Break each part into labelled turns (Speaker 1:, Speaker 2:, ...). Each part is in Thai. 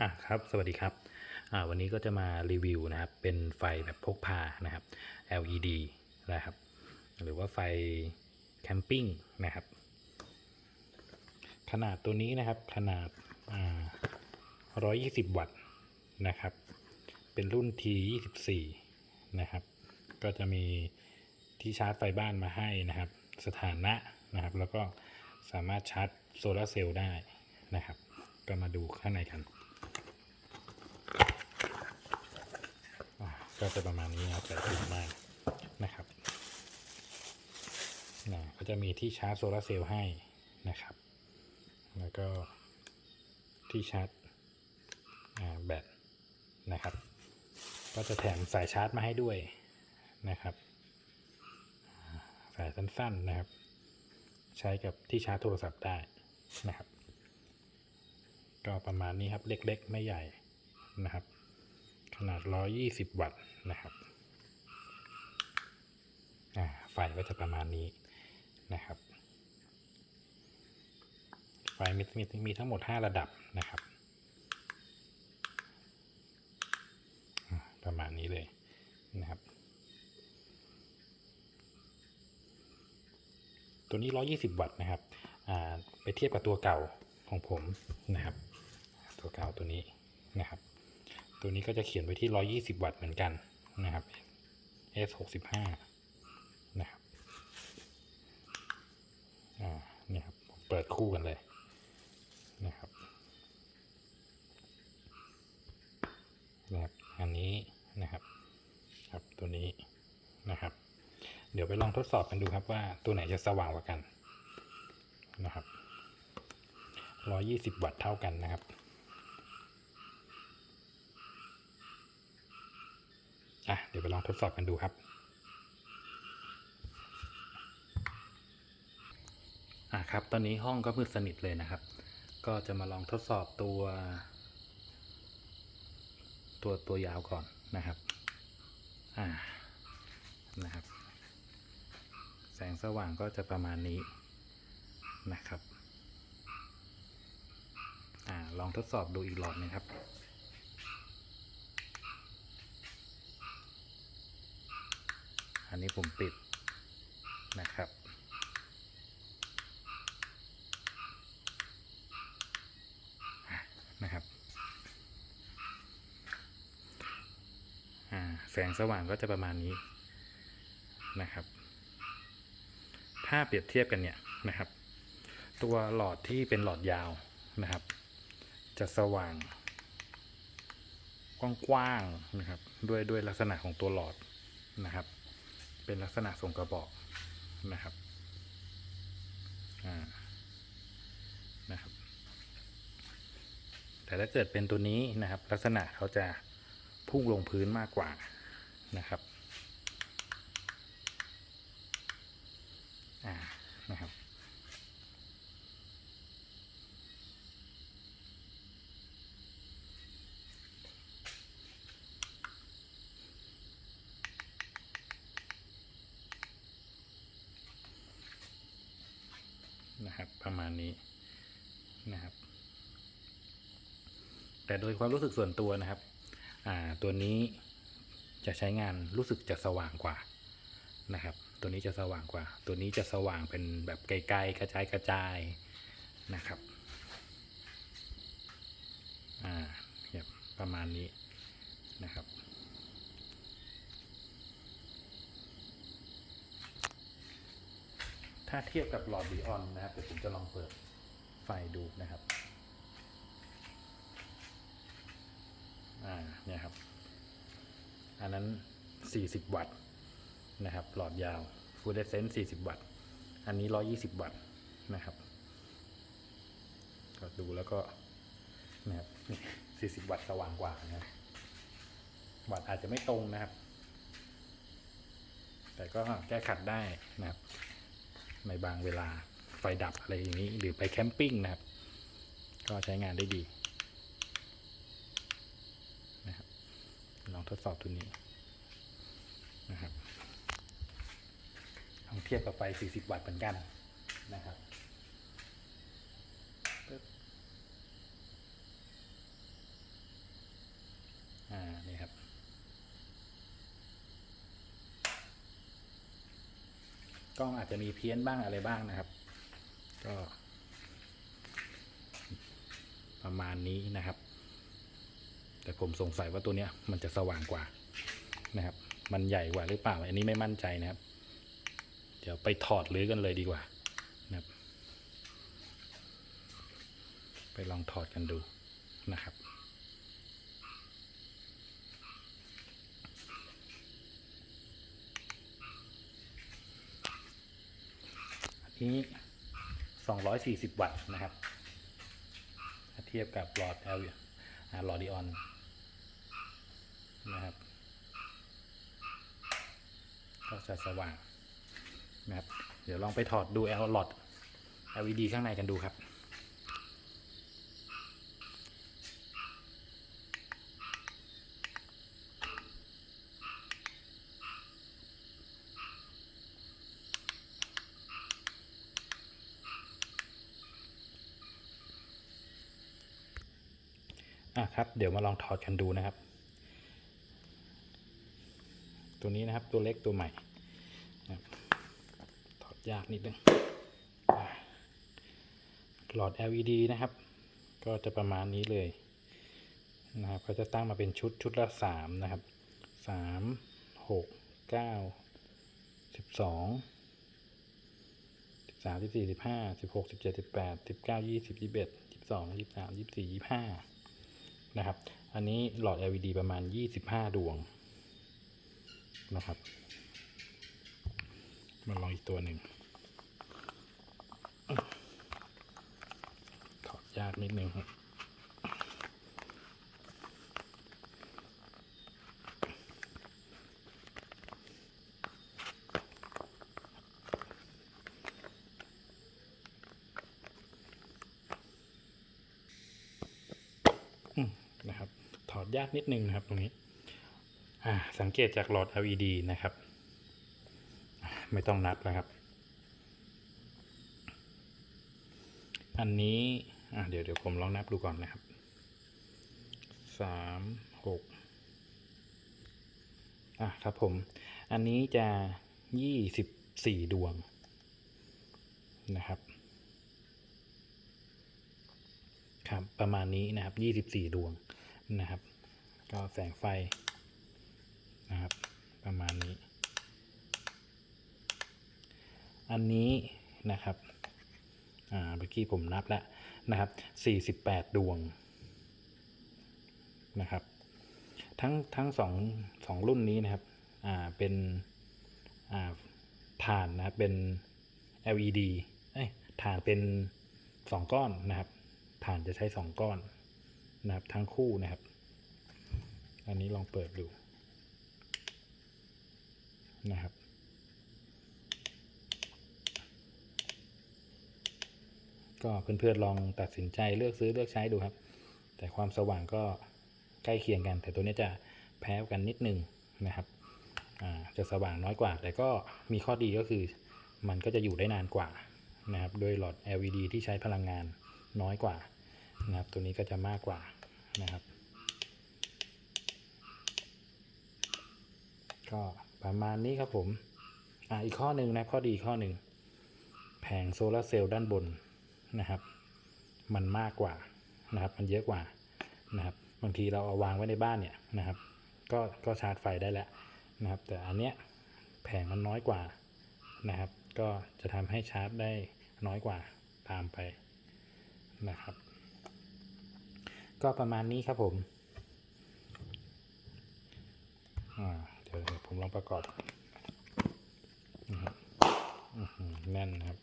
Speaker 1: อะครับ สวัสดีครับอ่าวันนี้ก็จะมารีวิวนะครับ เป็นไฟแบบพกพานะครับ LED นะครับ หรือว่าไฟแคมปิ้งนะครับ ขนาดตัวนี้นะครับ ขนาดอ่า120 วัตต์นะครับ เป็นรุ่น T24 นะครับ ก็จะมีที่ชาร์จไฟบ้านมาให้นะครับ สถานะนะครับ แล้วก็สามารถชาร์จโซลาร์เซลล์ได้นะครับ ก็มาดูข้างในกัน อ่า ก็จะประมาณนี้นะครับแต่ถูกมากนะครับนะก็จะมีที่ชาร์จโซลาร์เซลล์ให้นะครับ แล้วก็ที่ชาร์จแบตนะครับ ก็จะแถมสายชาร์จมาให้ด้วยนะครับ สายสั้นๆนะครับ ใช้กับที่ชาร์จโทรศัพท์ได้นะครับ ก็ประมาณนี้ครับเล็กๆ ไม่ใหญ่นะครับ ขนาด 120 วัตต์นะครับไฟก็จะประมาณนี้นะครับ ไฟมีมีมีทั้งหมด 5 ระดับนะครับ ประมาณนี้เลยนะครับ ตัวนี้ 120 วัตต์นะครับไปเทียบกับตัวเก่าของผมนะครับ ตัวเก่าตัวนี้นะครับ ตัวนี้ก็จะเขียนไว้ที่ 120 วัตต์เหมือนกันนะครับ S 6 5 นะครับอ่าเนี่ยครับเปิดคู่กันเลยนะครับนะครับอันนี้นะครับครับตัวนี้นะครับ เดี๋ยวไปลองทดสอบกันดูครับว่าตัวไหนจะสว่างกว่ากันนะครับ 120 วัตต์เท่ากันนะครับ อะเดี๋ยวไปลองทดสอบกันดูครับอะครับ ตอนนี้ห้องก็มืดสนิทเลยนะครับ ก็จะมาลองทดสอบตัว ตัวตัวยาวก่อนนะครับอ่านะครับ แสงสว่างก็จะประมาณนี้นะครับอ่าลองทดสอบดูอีกหลอดหนึงครับ อั นี้ผมปิดนะครับนะครับแสงสว่างก็จะประมาณนี้นะครับ ถ้าเปรียบเทียบกันเนี่ยนะครับ ตัวหลอดที่เป็นหลอดยาวนะครับ จะสว่างกว้างๆนะครับ ด้วยด้วยลักษณะของตัวหลอดนะครับ เป็นลักษณะทรงกระบอกนะครับนะครับ แต่ถ้าเกิดเป็นตัวนี้นะครับ ลักษณะเขาจะพุ่งลงพื้นมากกว่านะครับ อ่า นะครับ นะครับ ประ มาณนี้นะครับ แต่โดยความรู้สึกส่วนตัวนะครับ ตัวนี้จะใช้งานรู้สึกจะสว่างกว่านะครับ ตัวนี้จะสว่างกว่า ตัวนี้จะสว่างเป็นแบบไกลๆกระจายกระจายนะครับอ่าแบบประมาณนี้นะครับ ถ้าเทียบกับหลอดบีออนนะครับ เดี๋ยวผมจะลองเปิดไฟดูนะครับ อ่า เนี่ยครับ อันนั้น 40 วัตต์นะครับ หลอดยาว Full d e s c e n t 40 วัตต์ อันนี้ 120 วัตต์นะครับ ก็ดูแล้วก็นะครับนี่40 วัตต์สว่างกว่านะครับวัตต์อาจจะไม่ตรงนะครับ แต่ก็แก้ขัดได้นะครับ ในบางเวลาไฟดับอะไรอย่างนี้ หรือไปแคมปิ้งนะครับ ก็ใช้งานได้ดีนะครับลองทดสอบตัวนี้นะครับลองเทียบกับไฟ 40 วัตต์เหมือนกันนะครับปึ๊บ กล้องอาจจะมีเพี้ยนบ้างอะไรบ้างนะครับ ก็ ประมาณนี้นะครับ แต่ผมสงสัยว่าตัวเนี้ยมันจะสว่างกว่านะครับ มันใหญ่กว่าหรือเปล่า อันนี้ไม่มั่นใจนะครับ เดี๋ยวไปถอดหรือกันเลยดีกว่านะครับ ไปลองถอดกันดูนะครับ นนี้ 240 วัตต์นะครับ เทียบกับหลอด L อ่าหลอดดีออนนะครับ ก็จะสว่างนะครับ เดี๋ยวลองไปถอดดู L หลอด LED ข้างในกันดูครับ อะครับ เดี๋ยวมาลองถอดกันดูนะครับ ตัวนี้นะครับตัวเล็กตัวใหม่ถอดยากนิดนึงหลอด LED นะครับ ก็จะประมาณนี้เลยนะครับก็จะตั้งมาเป็นชุดชุดละสามนะครับสามหกเก้าสิบสองสิบสามสิบสี่สิบห้าสิบหกสิบเจ็ดสิบแปดสิบเก้ายี่สิบยี่สิบเอ็ดยี่สิบสองยี่สิบสามยี่สิบสี่ยี่สิบห้า นะครับ อันนี้หลอด LED ประมาณ 25 ดวงนะครับ มาลองอีกตัวหนึ่งถอดยากนิดนึงครับอืมนะครับ ถอด ยากนิดนึงนะครับตรงนี้อ่าสังเกตจากหลอด LED นะครับ ไม่ต้องนับแล้วครับ อันนี้อ่าเดี๋ยวเดี๋ยวผมลองนับดูก่อนนะครับสามหกอะครับผม อันนี้จะยี่สิบสี่ดวงนะครับ ครับประมาณนี้นะครับยี่สิบสี่ดวงนะครับ ก็แสงไฟนะครับ ประมาณนี้ อันนี้นะครับอ่าเมื่อกี้ผมนับแล้วนะครับสี่สิบแปดดวงนะครับ ทั้งทั้งสองสองรุ่นนี้นะครับอ่าเป็นอ่าฐานนะครับเป็น LED เอ้ยฐานเป็นสองก้อนนะครับฐานจะใช้สองก้อนนะครับทั้งคู่นะครับ อันนี้ลองเปิดดูนะครับ ก็เพื่อนๆลองตัดสินใจเลือกซื้อเลือกใช้ดูครับ แต่ความสว่างก็ใกล้เคียงกัน แต่ตัวนี้จะแพ้กันนิดนึงนะครับจะสว่างน้อยกว่า แต่ก็มีข้อดีก็คือมันก็จะอยู่ได้นานกว่านะครับโดยหลอด LED ที่ใช้พลังงานน้อยกว่านะครับตัวนี้ก็จะมากกว่านะครับ ก็ประมาณนี้ครับผม อ่าอีกข้อหนึ่งนะข้อดีข้อหนึ่งแผงโซลาเซลล์ด้านบนนะครับ มันมากกว่านะครับ มันเยอะกว่านะครับ บางทีเราเอาวางไว้ในบ้านเนี่ยนะครับ ก็ก็ชาร์จไฟได้แล้วนะครับ แต่อันเนี้ยแผงมันน้อยกว่านะครับ ก็จะทำให้ชาร์จได้น้อยกว่าตามไปนะครับ ก็ประมาณนี้ครับผมอ่าเดี๋ยว ผมลองประกอบแน่นนะครับ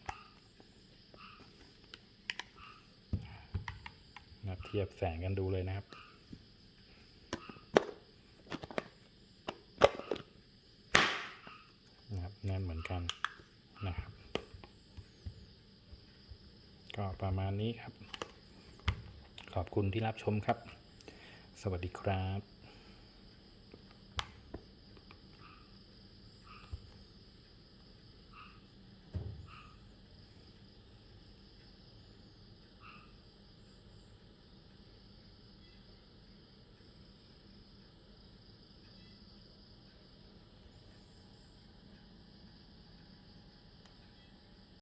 Speaker 1: นะเทียบแสงกันดูเลยนะครับนะครับแน่นเหมือนกันนะครับ ก็ประมาณนี้ครับ ขอบคุณที่รับชมครับ สวัสดีครับ